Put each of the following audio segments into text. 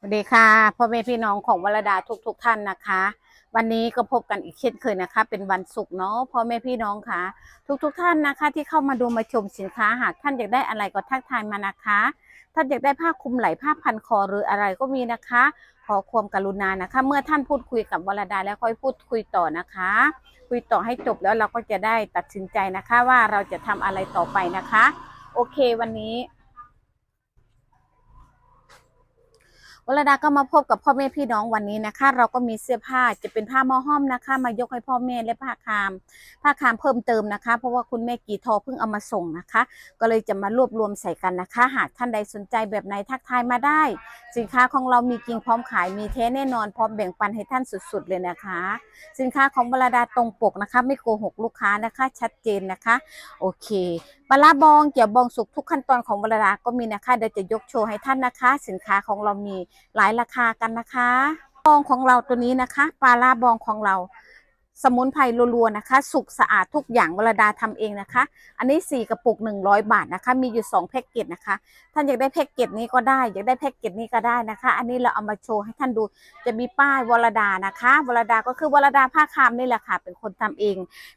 สวัสดีค่ะพ่อแม่พี่น้องของวรดาทุกทุกๆท่านนะคะ วันนี้ก็พบกันอีกเช่นเคยนะคะ เป็นวันศุกร์เนาะพ่อแม่พี่น้องค่ะ ทุกทุกๆท่านนะคะ ที่เข้ามาดูมาชมสินค้าหากท่านอยากได้อะไรก็ทักทายมานะคะท่านอยากได้ผ้าคลุมไหล่ผ้าพันคอหรืออะไรก็มีนะคะ ขอความกรุณานะคะ เมื่อท่านพูดคุยกับวรดาแล้วค่อยพูดคุยต่อนะคะ คุยต่อให้จบแล้วเราก็จะได้ตัดสินใจนะคะ ว่าเราจะทำอะไรต่อไปนะคะ โอเค วันนี้ วรดาก็มาพบกับพ่อแม่พี่น้องวันนี้นะคะ เราก็มีเสื้อผ้าจะเป็นผ้าหมอห้อมนะคะ มายกให้พ่อแม่และผ้าคาม ผ้าคามเพิ่มเติมนะคะ เพราะว่าคุณแม่กีทอเพิ่งเอามาส่งนะคะ ก็เลยจะมารวบรวมใส่กันนะคะ หากท่านใดสนใจแบบไหนทักทายมาได้ สินค้าของเรามีจริงพร้อมขายมีเทแน่นอนพร้อมแบ่งปันให้ท่านสุดๆเลยนะคะ สินค้าของวรดาตรงปกนะคะ ไม่โกหกลูกค้านะคะ ชัดเจนนะคะ โอเค ปลาราบองเกี่ยวบองสุกทุกขั้นตอนของวรดาก็มีนะคะเดี๋ยวจะยกโชว์ให้ท่านนะคะ สินค้าของเรามีหลายราคากันนะคะ บองของเราตัวนี้นะคะปลาราบองของเรา สมุนไพรรัวๆนะคะ สุกสะอาดทุกอย่างวรดาทำเองนะคะ อันนี้ 4 กระปุก 100 บาทนะคะ มีอยู่ 2 แพ็กเกจนะคะ ท่านอยากได้แพ็กเกจนี้ก็ได้ อยากได้แพ็กเกจนี้ก็ได้นะคะ อันนี้เราเอามาโชว์ให้ท่านดู จะมีป้ายวรดานะคะ วรดาก็คือวรดาผ้าคามนี่แหละค่ะ เป็นคนทำเอง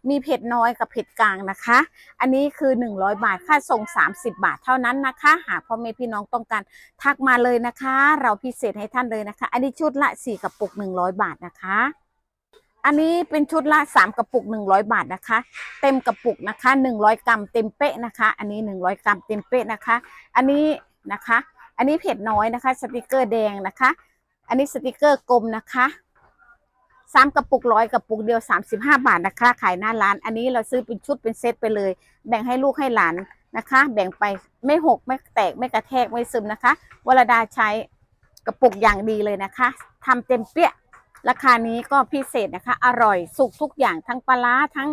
มีเผ็ดน้อยกับเผ็ดกลางนะคะ อันนี้คือ 100 บาท ค่าส่ง 30 บาทเท่านั้นนะคะ หากพ่อแม่พี่น้องต้องการทักมาเลยนะคะ เราพิเศษให้ท่านเลยนะคะ อันนี้ชุดละ 4 กระปุก 100 บาทนะคะ อันนี้เป็นชุดละ3กระปุก100บาทนะคะ เต็มกระปุกนะคะ100กรัมเต็มเป๊ะนะคะ อันนี้100กรัมเต็มเป๊ะนะคะ อันนี้นะคะ อันนี้เผ็ดน้อยนะคะ สติกเกอร์แดงนะคะ อันนี้สติกเกอร์กลมนะคะสามกระปุกร้อยกระปุกเดียว35บห้าบาทนะคะ ขายหน้าร้าน อันนี้เราซื้อเป็นชุดเป็นเซตไปเลย แบ่งให้ลูกให้หลานนะคะ แบ่งไปไม่หกไม่แตกไม่กระแทกไม่ซึมนะคะวรดาใช้กระปุกอย่างดีเลยนะคะทำเต็มเปี้ย ราคานี้ก็พิเศษนะคะ อร่อยสุกทุกอย่างทั้งปลาทั้ง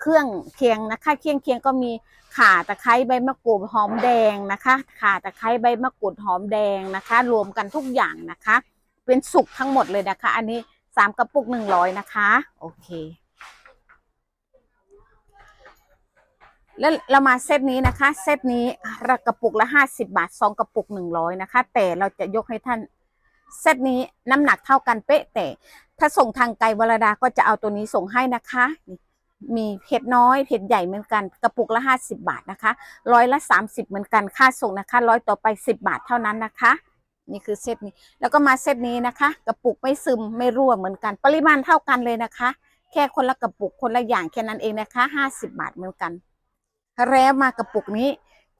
เครื่องเคียงนะคะเคียงเคียงก็มีข่าตะไคร้ใบมะกรูดหอมแดงนะคะข่าตะไคร้ใบมะกรูดหอมแดงนะคะ รวมกันทุกอย่างนะคะ เป็นสุกทั้งหมดเลยนะคะ อันนี้สามกระปุกหนึ่งร้อยนะคะโอเค แล้วเรามาเซตนี้นะคะ เซตนี้ระกระปุกละห้าสิบาทสองกระปุกหนึ่งร้อยนะคะ แต่เราจะยกให้ท่าน เซตนี้น้ำหนักเท่ากันเป๊ะ แต่ถ้าส่งทางไกลวรดาก็จะเอาตัวนี้ส่งให้นะคะมีเผ็ดน้อยเผ็ดใหญ่เหมือนกันกระปุกละ 50 บาทนะคะร้อยละ 30 เหมือนกันค่าส่งนะคะร้อยต่อไป 10 บาทเท่านั้นนะคะ นี่คือเซตนี้ แล้วก็มาเซตนี้นะคะ กระปุกไม่ซึมไม่รั่วเหมือนกัน ปริมาณเท่ากันเลยนะคะ แค่คนละกระปุกคนละอย่างแค่นั้นเองนะคะ 50 บาทเหมือนกันแล้วมากระปุกนี้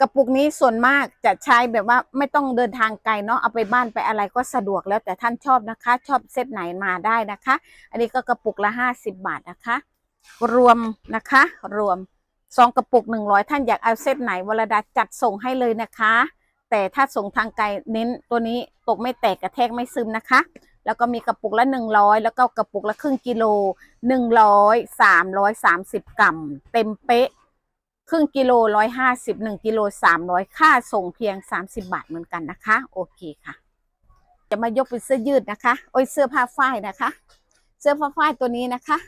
กระปุกนี้ส่วนมากจะใช้แบบว่าไม่ต้องเดินทางไกลเนาะเอาไปบ้านไปอะไรก็สะดวกแล้วแต่ท่านชอบนะคะ ชอบเซตไหนมาได้นะคะ อันนี้ก็กระปุกละห้าสิบบาทนะคะ รวมนะคะ รวมสองกระปุกหนึ่งร้อยท่านอยากเอาเซตไหนวรดาจัดส่งให้เลยนะคะ แต่ถ้าส่งทางไกลเน้นตัวนี้ตกไม่แตกกระแทกไม่ซึมนะคะ แล้วก็มีกระปุกละหนึ่งร้อยแล้วก็กระปุกละครึ่งกิโลหนึ่งร้อยสามร้อยสามสิบกรัม เต็มเป๊ะ ครึ่งกิโลร้อยห้าสิบหนึ่งกิโลสามร้อยค่าส่งเพียงสามสิบาทเหมือนกันนะคะ โอเคค่ะ จะมายกเป็นเสื้อยืดนะคะ โอ้ยเสื้อผ้าฝ้ายนะคะ เสื้อผ้าฝ้ายตัวนี้นะคะ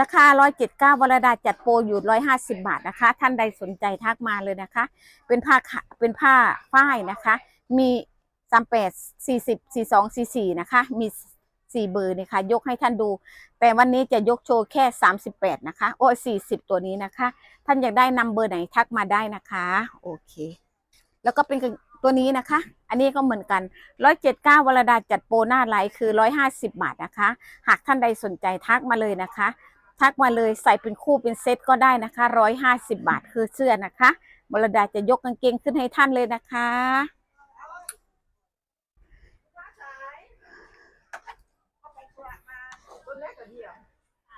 ราคาร้อยเจ็ดเก้าวรดาจัดโปรอยู่ร้อยห้าสิบาทนะคะ ท่านใดสนใจทักมาเลยนะคะ เป็นผ้าเป็นผ้าฝ้ายนะคะ มีสามแปดสี่สิบสี่สองสี่สี่นะคะ มี สี่เบอร์นี่ค่ะยกให้ท่านดู แต่วันนี้จะยกโชว์แค่ 38 นะคะ โอ้ย40 ตัวนี้นะคะ ท่านอยากได้นำเบอร์ไหนทักมาได้นะคะ โอเค แล้วก็เป็นตัวนี้นะคะ อันนี้ก็เหมือนกัน 179วรดาจัดโปรหน้าไลฟ์คือ 150 บาทนะคะ หากท่านใดสนใจทักมาเลยนะคะ ทักมาเลยใส่เป็นคู่เป็นเซตก็ได้นะคะ 150 บาทคือเสื้อนะคะวรดาจะยกกางเกงขึ้นให้ท่านเลยนะคะ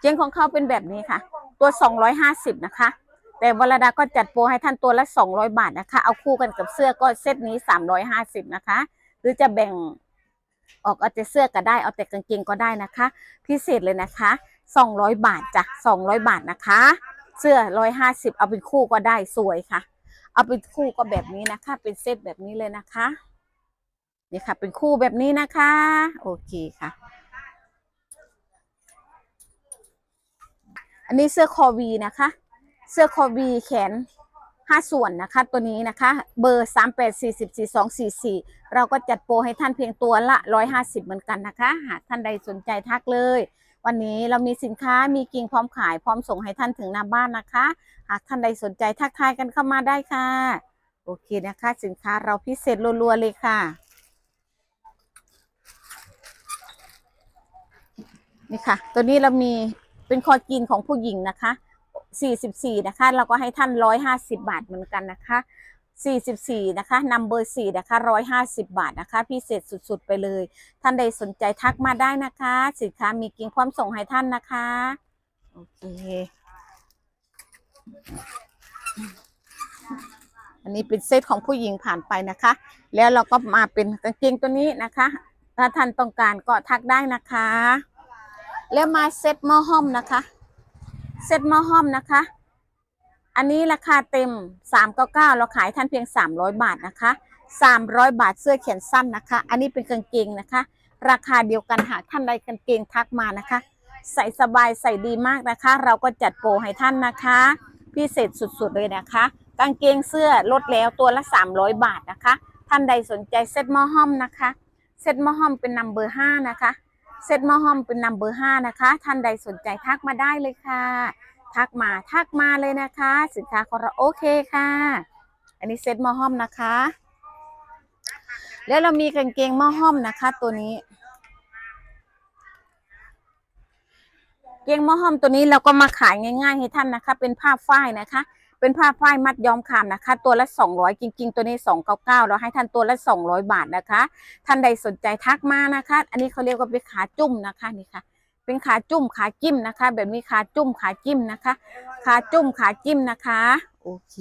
เจียงของเขาเป็นแบบนี้ค่ะ ตัว 250 นะคะ แต่วรดาก็จัดโปรให้ท่านตัวละ 200 บาทนะคะ เอาคู่กันกับเสื้อก็เซตนี้ 350 นะคะ หรือจะแบ่งออกเอาแต่เสื้อก็ได้เอาแต่กางเกงก็ได้นะคะ พิเศษเลยนะคะ 200 บาทจ้ะ200 บาทนะคะ เสื้อ 150 เอาเป็นคู่ก็ได้สวยค่ะ เอาเป็นคู่ก็แบบนี้นะคะ เป็นเซตแบบนี้เลยนะคะนี่ค่ะ เป็นคู่แบบนี้นะคะ โอเคค่ะ อันนี้เสื้อคอวีนะคะ เสื้อคอวีแขนห้าส่วนนะคะ ตัวนี้นะคะ เบอร์สามแปดสี่สิบสี่สองสี่สี่เราก็จัดโปรให้ท่านเพียงตัวละร้อยห้าสิบเหมือนกันนะคะ หากท่านใดสนใจทักเลย วันนี้เรามีสินค้ามีกิ่งพร้อมขายพร้อมส่งให้ท่านถึงหน้าบ้านนะคะ หากท่านใดสนใจทักทายกันเข้ามาได้ค่ะ โอเคนะคะ สินค้าเราพิเศษรัวๆเลยค่ะนี่ค่ะ ตัวนี้เรามี เป็นคอกินของผู้หญิงนะคะ 44 นะคะ เราก็ให้ท่าน 150 บาทเหมือนกันนะคะ 44 นะคะนัมเบอร์4นะคะ 150 บาทนะคะ พิเศษสุดๆ ไปเลย ท่านใดสนใจทักมาได้นะคะ สินค้ามีกิ่งพร้อมส่งให้ท่านนะคะ โอเค อันนี้เป็นเซตของผู้หญิงผ่านไปนะคะ แล้วเราก็มาเป็นกางเกงตัวนี้นะคะ ถ้าท่านต้องการก็ทักได้นะคะ แล้วมาเซตหม้อห้อมนะคะ เซตหม้อห้อมนะคะ อันนี้ราคาเต็ม 399 เราขายท่านเพียง 300 บาทนะคะ 300 บาทเสื้อแขนสั้นนะคะ อันนี้เป็นกางเกงนะคะ ราคาเดียวกันหากท่านใดกางเกงทักมานะคะ ใส่สบายใส่ดีมากนะคะ เราก็จัดโปรให้ท่านนะคะ พิเศษสุดๆเลยนะคะ กางเกงเสื้อลดแล้วตัวละ 300 บาทนะคะ ท่านใดสนใจเซตหม้อห้อมนะคะ เซตหม้อห้อมเป็นนัมเบอร์ห้านะคะ เซตมอห้อมเป็นนัมเบอร์ห้านะคะ ท่านใดสนใจทักมาได้เลยค่ะ ทักมาทักมาเลยนะคะ สินค้าของเราโอเคค่ะ อันนี้เซตมอห้อมนะคะ แล้วเรามีกางเกงมอห้อมนะคะ ตัวนี้เกงมอห้อมตัวนี้เราก็มาขายง่าย ๆ ให้ท่านนะคะ เป็นผ้าฝ้ายนะคะ เป็นผ้าฝ้ายมัดย้อมคามนะคะ ตัวละ 200 จริง ๆ ตัวนี้ 299 เราให้ท่านตัวละ 200 บาทนะคะ ท่านใดสนใจทักมานะคะ อันนี้เขาเรียกว่าเป็นขาจุ่มนะคะนี่ค่ะ เป็นขาจุ่มขาจิ้มนะคะ แบบนี้ขาจุ่มขาจิ้มนะคะ ขาจุ่มขาจิ้มนะคะ โอเค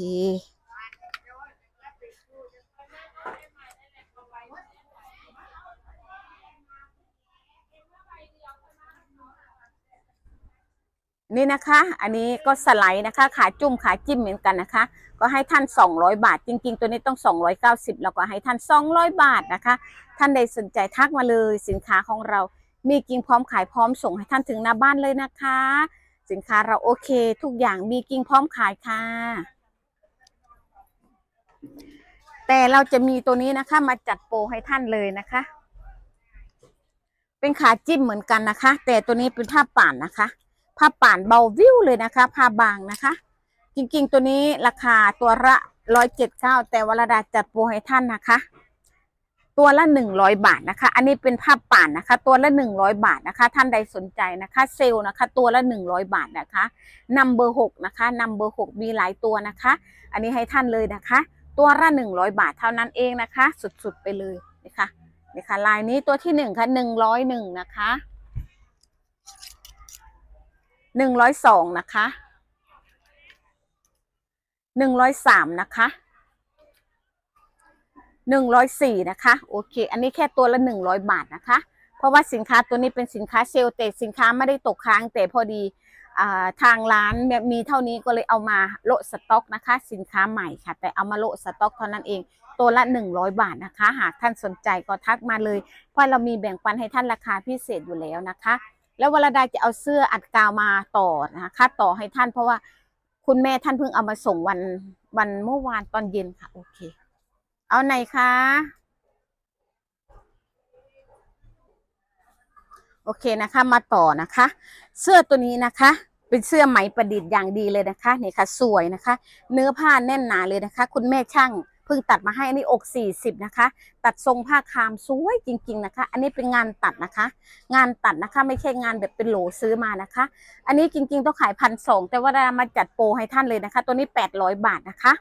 นี่นะคะ อันนี้ก็สไลด์นะคะ ขาจุ่มขาจิ้มเหมือนกันนะคะ ก็ให้ท่าน 200 บาท จริง ๆ ตัวนี้ต้อง 290 แล้วก็ให้ท่าน 200 บาทนะคะ ท่านใดสนใจทักมาเลยสินค้าของเรา มีกิ่งพร้อมขายพร้อมส่งให้ท่านถึงหน้าบ้านเลยนะคะ สินค้าเราโอเค ทุกอย่างมีกิ่งพร้อมขายค่ะ แต่เราจะมีตัวนี้นะคะมาจัดโปรให้ท่านเลยนะคะ เป็นขาจิ้มเหมือนกันนะคะ แต่ตัวนี้เป็นผ้าป่านนะคะ ผ้าป่านเบาวิวเลยนะคะ ผ้าบางนะคะ จริงๆตัวนี้ราคาตัวละร้อยเจ็ดเก้าแต่วรดาจัดโปรให้ท่านนะคะ ตัวละหนึ่งร้อยบาทนะคะ อันนี้เป็นผ้าป่านนะคะ ตัวละหนึ่งร้อยบาทนะคะ ท่านใดสนใจนะคะ เซลล์นะคะ ตัวละหนึ่งร้อยบาทนะคะนัมเบอร์หกนะคะนัมเบอร์หกมีหลายตัวนะคะ อันนี้ให้ท่านเลยนะคะ ตัวละหนึ่งร้อยบาทเท่านั้นเองนะคะ สุดๆไปเลยนะคะนี่ค่ะลายนี้ตัวที่หนึ่งค่ะหนึ่งร้อยหนึ่งนะคะ หนึ่งร้อยสองนะคะหนึ่งร้อยสามนะคะหนึ่งร้อยสี่นะคะโอเค อันนี้แค่ตัวละหนึ่งร้อยบาทนะคะ เพราะว่าสินค้าตัวนี้เป็นสินค้าเซลล์แต่สินค้าไม่ได้ตกค้างแต่พอดีทางร้านมีเท่านี้ก็เลยเอามาโละสต็อกนะคะ สินค้าใหม่ค่ะ แต่เอามาโละสต็อกเท่านั้นเอง ตัวละ 100 บาทนะคะ หากท่านสนใจก็ทักมาเลย เพราะเรามีแบ่งปันให้ท่านราคาพิเศษอยู่แล้วนะคะ แล้ววรดาจะเอาเสื้ออัดกาวมาต่อนะคะต่อให้ท่านเพราะว่าคุณแม่ท่านเพิ่งเอามาส่งวันวันเมื่อวานตอนเย็นค่ะ โอเค เอาไหนคะ โอเคนะคะ มาต่อนะคะ เสื้อตัวนี้นะคะ เป็นเสื้อไหมประดิษฐ์อย่างดีเลยนะคะนี่ค่ะ สวยนะคะ เนื้อผ้าแน่นหนาเลยนะคะ คุณแม่ช่าง เพิ่งตัดมาให้อันนี้อก40นะคะ ตัดทรงผ้าคามสวยจริง ๆนะคะ อันนี้เป็นงานตัดนะคะ งานตัดนะคะไม่ใช่งานแบบเป็นโหลซื้อมานะคะ อันนี้จริงๆต้องขายพันสองแต่ว่าเรามาจัดโปรให้ท่านเลยนะคะ ตัวนี้800บาทนะคะ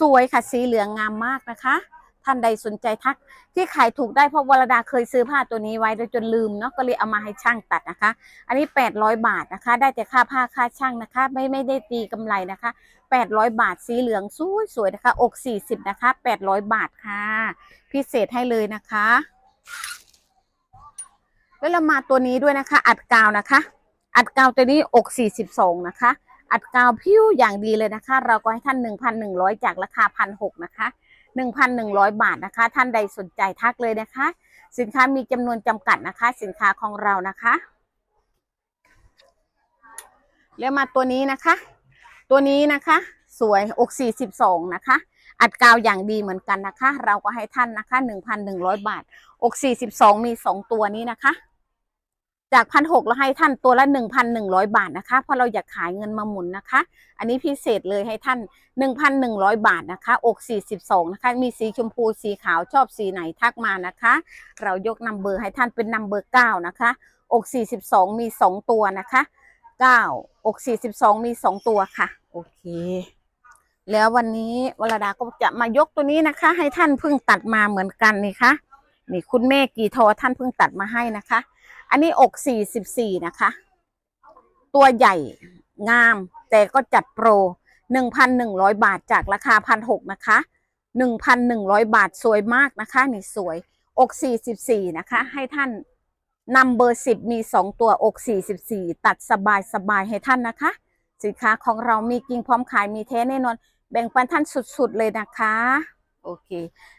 สวยค่ะสีเหลืองงามมากนะคะ ท่านใดสนใจทัก ที่ขายถูกได้เพราะวรดาเคยซื้อผ้าตัวนี้ไว้โดยจนลืมเนาะก็เลยเอามาให้ช่างตัดนะคะ อันนี้ 800 บาทนะคะ ได้แต่ค่าผ้าค่าช่างนะคะ ไม่ไม่ได้ตีกำไรนะคะ 800 บาทสีเหลืองสวยสวยนะคะ อก 40 นะคะ 800 บาทค่ะ พิเศษให้เลยนะคะ แล้วเรามาตัวนี้ด้วยนะคะ อัดกาวนะคะ อัดกาวตัวนี้อก 42 นะคะ อัดกาวพิ้วอย่างดีเลยนะคะ เราก็ให้ท่าน 1,100 จากราคา1,600นะคะ 1,100 บาทนะคะ ท่านใดสนใจทักเลยนะคะ สินค้ามีจำนวนจำกัดนะคะ สินค้าของเรานะคะ แล้วมาตัวนี้นะคะ ตัวนี้นะคะ สวยอก42นะคะ อัดกาวอย่างดีเหมือนกันนะคะ เราก็ให้ท่านนะคะ 1,100 บาท อก42มี 2 ตัวนี้นะคะ จากพันหกเราให้ท่านตัวละ1,100บาทนะคะ เพราะเราอยากขายเงินมาหมุนนะคะ อันนี้พิเศษเลยให้ท่าน1,100บาทนะคะ อก42นะคะ มีสีชมพูสีขาวชอบสีไหนทักมานะคะ เรายกนัมเบอร์ให้ท่านเป็นนัมเบอร์9นะคะ อก42มี2ตัวนะคะ9อก42มี2ตัวค่ะ โอเคแล้ววันนี้วรดาก็จะมายกตัวนี้นะคะ ให้ท่านเพิ่งตัดมาเหมือนกันนี่ค่ะนี่คุณแม่กีทอท่านเพิ่งตัดมาให้นะคะ อันนี้อก44นะคะ ตัวใหญ่งาม แต่ก็จัดโปร1,100บาทจากราคา1,600นะคะ1,100บาทสวยมากนะคะ นี่สวย อก44นะคะ ให้ท่านนำเบอร์10มี2ตัวอก44ตัดสบายสบายให้ท่านนะคะ สินค้าของเรามีกิ่งพร้อมขายมีแท้แน่นอน แบ่งปันท่านสุดๆเลยนะคะ โอเค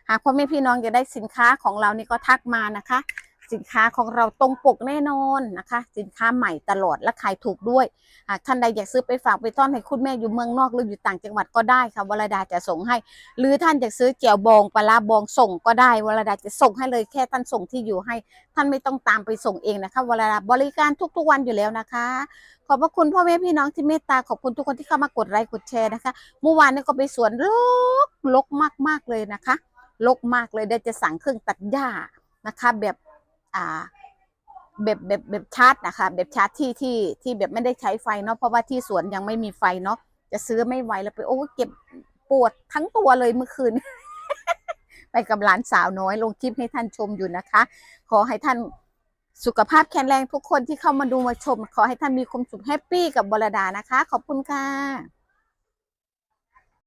หากพ่อแม่พี่น้องอยากได้สินค้าของเรานี่ก็ทักมานะคะ สินค้าของเราตรงปกแน่นอนนะคะ สินค้าใหม่ตลอดและขายถูกด้วยหากท่านใดอยากซื้อไปฝากไปต้อนให้คุณแม่อยู่เมืองนอกหรืออยู่ต่างจังหวัดก็ได้ค่ะวรดาจะส่งให้ หรือท่านอยากซื้อเจียวบองปลาบองส่งก็ได้วรดาจะส่งให้เลยแค่ท่านส่งที่อยู่ให้ ท่านไม่ต้องตามไปส่งเองนะคะวรดาบริการทุก ๆ วันอยู่แล้วนะคะ ขอบพระคุณพ่อแม่พี่น้องที่เมตตาขอบคุณทุกคนที่เข้ามากดไลค์กดแชร์นะคะเมื่อวานนี้ก็ไปสวนรกรกมากๆเลยนะคะรกมากเลยเดี๋ยวจะสั่งเครื่องตัดหญ้านะคะแบบ อ่าแบบแบบแบบชาร์จนะคะ แบบชาร์จที่ที่ที่แบบไม่ได้ใช้ไฟเนาะเพราะว่าที่สวนยังไม่มีไฟเนาะจะซื้อไม่ไหวแล้วไปโอ้เก็บปวดทั้งตัวเลยเมื่อคืน ไปกับหลานสาวน้อยลงคลิปให้ท่านชมอยู่นะคะ ขอให้ท่านสุขภาพแข็งแรงทุกคนที่เข้ามาดูมาชม ขอให้ท่านมีความสุขแฮปปี้กับบรดานะคะ ขอบคุณค่ะ